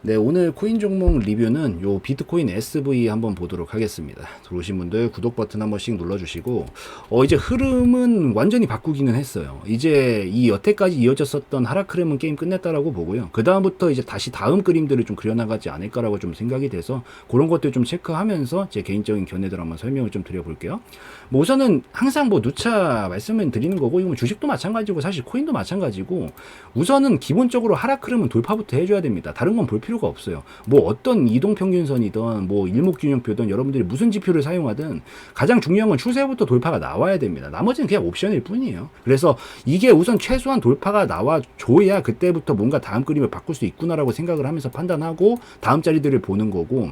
네, 오늘 코인 종목 리뷰는 요 비트코인 SV 한번 보도록 하겠습니다. 들어오신 분들 구독 버튼 한 번씩 눌러주시고, 어, 이제 흐름은 완전히 바꾸기는 했어요. 이제 이 여태까지 이어졌었던 흐름은 게임 끝냈다라고 보고요. 그다음부터 이제 다시 다음 그림들을 좀 그려나가지 않을까라고 좀 생각이 돼서 그런 것들 좀 체크하면서 제 개인적인 견해들 한번 설명을 좀 드려볼게요. 뭐 우선은 항상 뭐 누차 말씀을 드리는 거고, 이거 뭐 주식도 마찬가지고 사실 코인도 마찬가지고, 우선은 기본적으로 흐름은 돌파부터 해줘야 됩니다. 다른 건볼 필요 가 없어요. 뭐 어떤 이동 평균선이든 뭐 일목균형표든 여러분들이 무슨 지표를 사용하든 가장 중요한 건 추세부터 돌파가 나와야 됩니다. 나머지는 그냥 옵션일 뿐이에요. 그래서 이게 우선 최소한 돌파가 나와 줘야 그때부터 뭔가 다음 그림을 바꿀 수 있구나라고 생각을 하면서 판단하고 다음 자리들을 보는 거고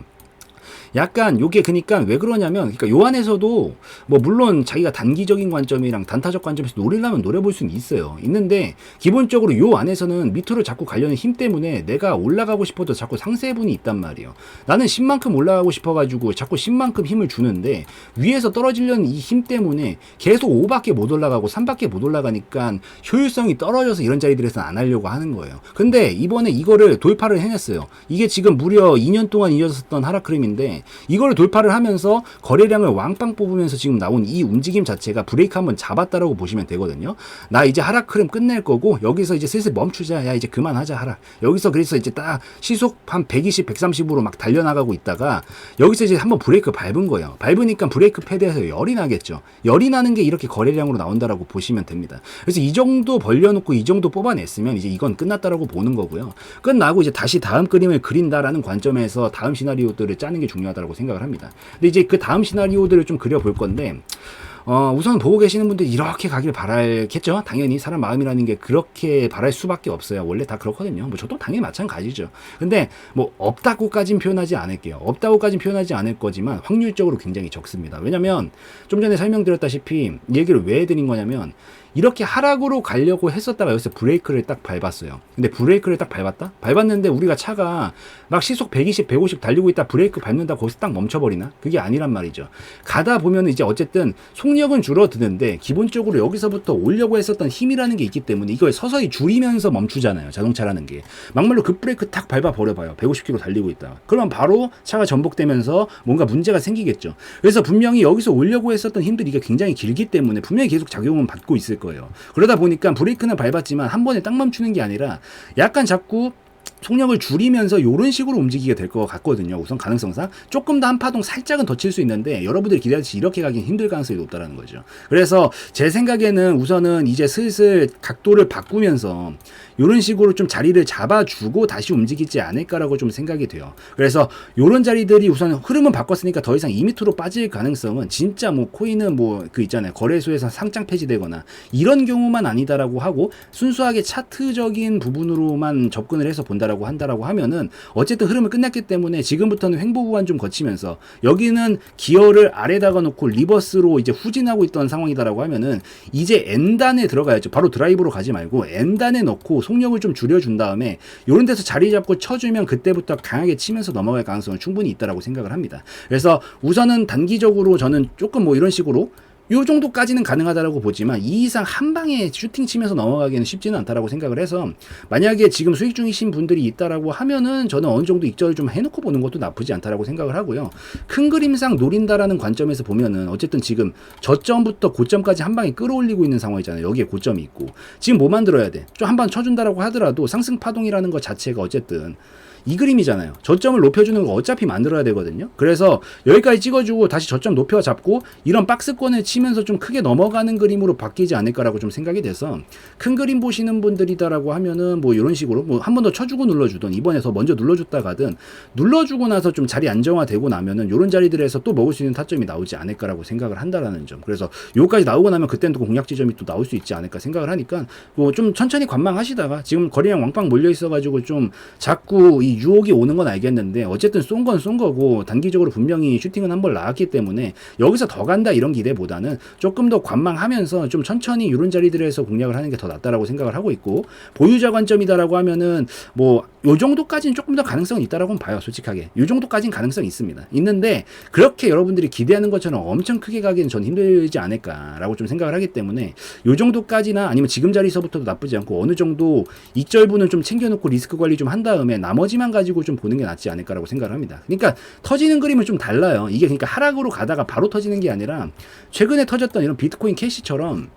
약간 요게 그니까 왜 그러냐면 그러니까 요 안에서도 뭐 물론 자기가 단기적인 관점이랑 단타적 관점에서 노리려면 노려볼 수는 있어요. 있는데 기본적으로 요 안에서는 밑으로 자꾸 가려는 힘 때문에 내가 올라가고 싶어도 자꾸 상세분이 있단 말이에요. 나는 10만큼 올라가고 싶어가지고 자꾸 10만큼 힘을 주는데 위에서 떨어지려는 이 힘 때문에 계속 5밖에 못 올라가고 3밖에 못 올라가니까 효율성이 떨어져서 이런 자리들에서는 안 하려고 하는 거예요. 근데 이번에 이거를 돌파를 해냈어요. 이게 지금 무려 2년 동안 이어졌던 하락 흐름인데 이걸 돌파를 하면서 거래량을 왕빵 뽑으면서 지금 나온 이 움직임 자체가 브레이크 한번 잡았다라고 보시면 되거든요. 나 이제 하락 흐름 끝낼 거고 여기서 이제 슬슬 멈추자. 야 이제 그만하자 하락. 여기서 그래서 이제 딱 시속 한 120, 130으로 막 달려나가고 있다가 여기서 이제 한번 브레이크 밟은 거예요. 밟으니까 브레이크 패드에서 열이 나겠죠. 열이 나는 게 이렇게 거래량으로 나온다라고 보시면 됩니다. 그래서 이 정도 벌려놓고 이 정도 뽑아냈으면 이제 이건 끝났다라고 보는 거고요. 끝나고 이제 다시 다음 그림을 그린다라는 관점에서 다음 시나리오들을 짜는 게 중요 하다고 생각을 합니다. 근데 이제 그 다음 시나리오들을 좀 그려볼 건데 어, 우선 보고 계시는 분들 이렇게 가길 바랄겠죠? 당연히 사람 마음이라는 게 그렇게 바랄 수밖에 없어요. 원래 다 그렇거든요. 뭐 저도 당연히 마찬가지죠. 근데 뭐 없다고까진 표현하지 않을게요. 없다고까진 표현하지 않을 거지만 확률적으로 굉장히 적습니다. 왜냐면 좀 전에 설명드렸다시피 이 얘기를 왜 해드린 거냐면 이렇게 하락으로 가려고 했었다가 여기서 브레이크를 딱 밟았어요. 근데 브레이크를 딱 밟았다? 밟았는데 우리가 차가 막 시속 120, 150 달리고 있다 브레이크 밟는다 거기서 딱 멈춰버리나? 그게 아니란 말이죠. 가다 보면 이제 어쨌든 속력은 줄어드는데 기본적으로 여기서부터 오려고 했었던 힘이라는 게 있기 때문에 이걸 서서히 줄이면서 멈추잖아요. 자동차라는 게. 막말로 그 브레이크 탁 밟아 버려봐요. 150km 달리고 있다. 그러면 바로 차가 전복되면서 뭔가 문제가 생기겠죠. 그래서 분명히 여기서 오려고 했었던 힘들이 굉장히 길기 때문에 분명히 계속 작용은 받고 있을 거예요. 그러다 보니까 브레이크는 밟았지만 한 번에 딱 멈추는 게 아니라 약간 자꾸 속력을 줄이면서 이런 식으로 움직이게 될 것 같거든요. 우선 가능성상 조금 더 한 파동 살짝은 더 칠 수 있는데 여러분들이 기대하듯이 이렇게 가긴 힘들 가능성이 높다라는 거죠. 그래서 제 생각에는 우선은 이제 슬슬 각도를 바꾸면서 이런 식으로 좀 자리를 잡아주고 다시 움직이지 않을까라고 좀 생각이 돼요. 그래서 이런 자리들이 우선 흐름은 바꿨으니까 더 이상 2미터로 빠질 가능성은 진짜 뭐 코인은 뭐 그 있잖아요. 거래소에서 상장 폐지되거나 이런 경우만 아니다라고 하고 순수하게 차트적인 부분으로만 접근을 해서 본다 라고 한다라고 하면은 어쨌든 흐름을 끝냈기 때문에 지금부터는 횡보 구간 좀 거치면서 여기는 기어를 아래다가 놓고 리버스로 이제 후진하고 있던 상황이다라고 하면은 이제 N단에 들어가야죠. 바로 드라이브로 가지 말고 N단에 넣고 속력을 좀 줄여준 다음에 이런 데서 자리 잡고 쳐주면 그때부터 강하게 치면서 넘어갈 가능성은 충분히 있다라고 생각을 합니다. 그래서 우선은 단기적으로 저는 조금 뭐 이런 식으로 요 정도까지는 가능하다라고 보지만 이 이상 한 방에 슈팅 치면서 넘어가기는 쉽지는 않다라고 생각을 해서 만약에 지금 수익 중이신 분들이 있다라고 하면은 저는 어느 정도 익절을 좀 해놓고 보는 것도 나쁘지 않다라고 생각을 하고요. 큰 그림상 노린다라는 관점에서 보면은 어쨌든 지금 저점부터 고점까지 한 방에 끌어올리고 있는 상황이잖아요. 여기에 고점이 있고 지금 뭐 만들어야 돼? 좀한방 쳐준다라고 하더라도 상승 파동이라는 것 자체가 어쨌든 이 그림이잖아요. 저점을 높여주는 거 어차피 만들어야 되거든요. 그래서 여기까지 찍어주고 다시 저점 높여 잡고 이런 박스권을 치면서 좀 크게 넘어가는 그림으로 바뀌지 않을까라고 좀 생각이 돼서 큰 그림 보시는 분들이다라고 하면은 뭐 이런 식으로 뭐 한 번 더 쳐주고 눌러주던 이번에 서 먼저 눌러줬다 가든 눌러주고 나서 좀 자리 안정화되고 나면은 이런 자리들에서 또 먹을 수 있는 타점이 나오지 않을까라고 생각을 한다라는 점. 그래서 요까지 나오고 나면 그때는 또 공략 지점이 또 나올 수 있지 않을까 생각을 하니까 뭐 좀 천천히 관망하시다가 지금 거래량 왕빵 몰려 있어가지고 좀 자꾸 이 유혹이 오는 건 알겠는데 어쨌든 쏜건쏜 거고 단기적으로 분명히 슈팅은 한 번 나왔기 때문에 여기서 더 간다 이런 기대보다는 조금 더 관망하면서 좀 천천히 이런 자리들에서 공략을 하는 게 더 낫다라고 생각을 하고 있고 보유자 관점이다라고 하면은 뭐 요 정도까지는 조금 더 가능성이 있다라고는 봐요 솔직하게. 요 정도까지는 가능성이 있습니다. 있는데 그렇게 여러분들이 기대하는 것처럼 엄청 크게 가기는 전 힘들지 않을까라고 좀 생각을 하기 때문에 요 정도까지나 아니면 지금 자리서부터도 나쁘지 않고 어느 정도 익절분은 좀 챙겨놓고 리스크 관리 좀 한 다음에 나머지만 하나만 가지고 좀 보는 게 낫지 않을까라고 생각을 합니다. 그러니까 터지는 그림은 좀 달라요. 이게 그러니까 하락으로 가다가 바로 터지는 게 아니라 최근에 터졌던 이런 비트코인 캐시처럼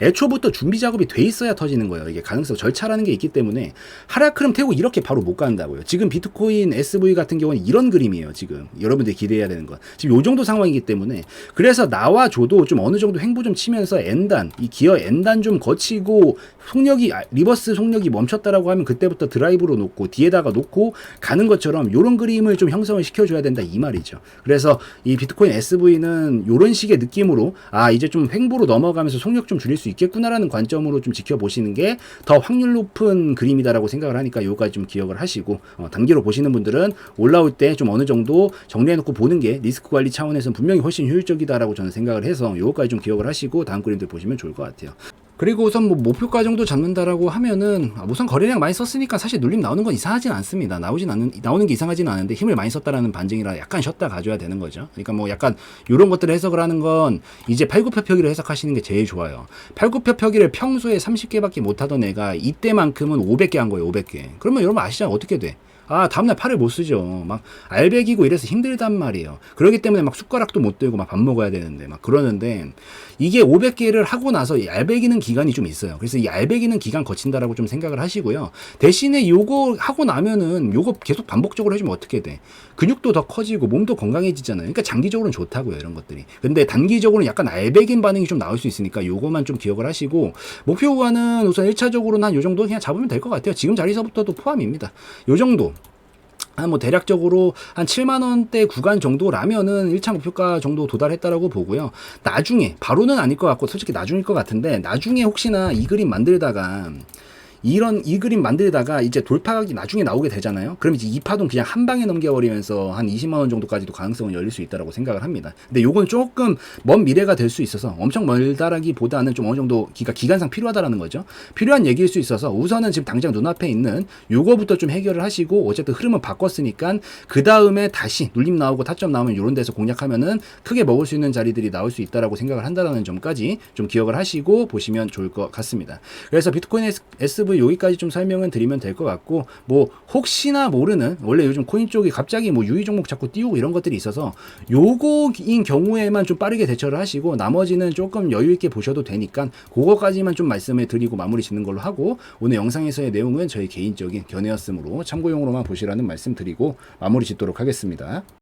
애초부터 준비 작업이 돼 있어야 터지는 거예요. 이게 가능성 절차라는 게 있기 때문에 하락 흐름 태우고 이렇게 바로 못 간다고요. 지금 비트코인 SV 같은 경우는 이런 그림이에요. 지금 여러분들이 기대해야 되는 건 지금 요 정도 상황이기 때문에 그래서 나와 줘도 좀 어느 정도 횡보 좀 치면서 엔단 이 기어 엔단 좀 거치고 속력이 아, 리버스 속력이 멈췄다라고 하면 그때부터 드라이브로 놓고 뒤에다가 놓고 가는 것처럼 요런 그림을 좀 형성을 시켜줘야 된다 이 말이죠. 그래서 이 비트코인 SV는 요런 식의 느낌으로 아 이제 좀 횡보로 넘어가면서 속력 좀 줄일 수 있겠구나라는 관점으로 좀 지켜보시는 게 더 확률 높은 그림이다라고 생각을 하니까 요까지 좀 기억을 하시고 어, 단기로 보시는 분들은 올라올 때 좀 어느 정도 정리해놓고 보는 게 리스크 관리 차원에서는 분명히 훨씬 효율적이다라고 저는 생각을 해서 요거까지 좀 기억을 하시고 다음 그림들 보시면 좋을 것 같아요. 그리고 우선 뭐 목표가 정도 잡는다라고 하면은 아, 우선 거래량 많이 썼으니까 사실 눌림 나오는 건 이상하진 않습니다. 나오진 않는 나오는 게 이상하진 않은데 힘을 많이 썼다라는 반증이라 약간 쉬었다 가져야 되는 거죠. 그러니까 뭐 약간 이런 것들을 해석을 하는 건 이제 팔굽혀펴기를 해석하시는 게 제일 좋아요. 팔굽혀펴기를 평소에 30개밖에 못 하던 애가 이때만큼은 500개 한 거예요. 500개. 그러면 여러분 아시잖아요. 어떻게 돼? 아, 다음날 팔을 못 쓰죠. 막, 알배기고 이래서 힘들단 말이에요. 그러기 때문에 막 숟가락도 못 들고 막 밥 먹어야 되는데, 막 그러는데, 이게 500개를 하고 나서 이 알배기는 기간이 좀 있어요. 그래서 이 알배기는 기간 거친다라고 좀 생각을 하시고요. 대신에 요거 하고 나면은 요거 계속 반복적으로 해주면 어떻게 돼? 근육도 더 커지고 몸도 건강해지잖아요. 그러니까 장기적으로는 좋다고요. 이런 것들이. 근데 단기적으로는 약간 알배긴 반응이 좀 나올 수 있으니까 요거만 좀 기억을 하시고, 목표 구간은 우선 1차적으로는 한 요 정도 그냥 잡으면 될 것 같아요. 지금 자리서부터도 포함입니다. 요 정도. 한 뭐 대략적으로 한 7만 원대 구간 정도라면은 1차 목표가 정도 도달했다라고 보고요. 나중에 바로는 아닐 것 같고 솔직히 나중일 것 같은데 나중에 혹시나 이 그림 만들다가 이런 이 그림 만들다가 이제 돌파각이 나중에 나오게 되잖아요. 그럼 이제 이 파동 그냥 한 방에 넘겨버리면서 한 20만 원 정도까지도 가능성은 열릴 수 있다라고 생각을 합니다. 근데 요건 조금 먼 미래가 될 수 있어서 엄청 멀다라기보다는 좀 어느 정도 기가 기간상 필요하다라는 거죠. 필요한 얘기일 수 있어서 우선은 지금 당장 눈앞에 있는 요거부터 좀 해결을 하시고 어쨌든 흐름을 바꿨으니까 그 다음에 다시 눌림 나오고 타점 나오면 요런 데서 공략하면은 크게 먹을 수 있는 자리들이 나올 수 있다라고 생각을 한다라는 점까지 좀 기억을 하시고 보시면 좋을 것 같습니다. 그래서 비트코인 SV 여기까지 좀 설명은 드리면 될 것 같고 뭐 혹시나 모르는 원래 요즘 코인 쪽이 갑자기 뭐 유의 종목 자꾸 띄우고 이런 것들이 있어서 요거인 경우에만 좀 빠르게 대처를 하시고 나머지는 조금 여유 있게 보셔도 되니까 그거까지만 좀 말씀을 드리고 마무리 짓는 걸로 하고 오늘 영상에서의 내용은 저희 개인적인 견해였으므로 참고용으로만 보시라는 말씀 드리고 마무리 짓도록 하겠습니다.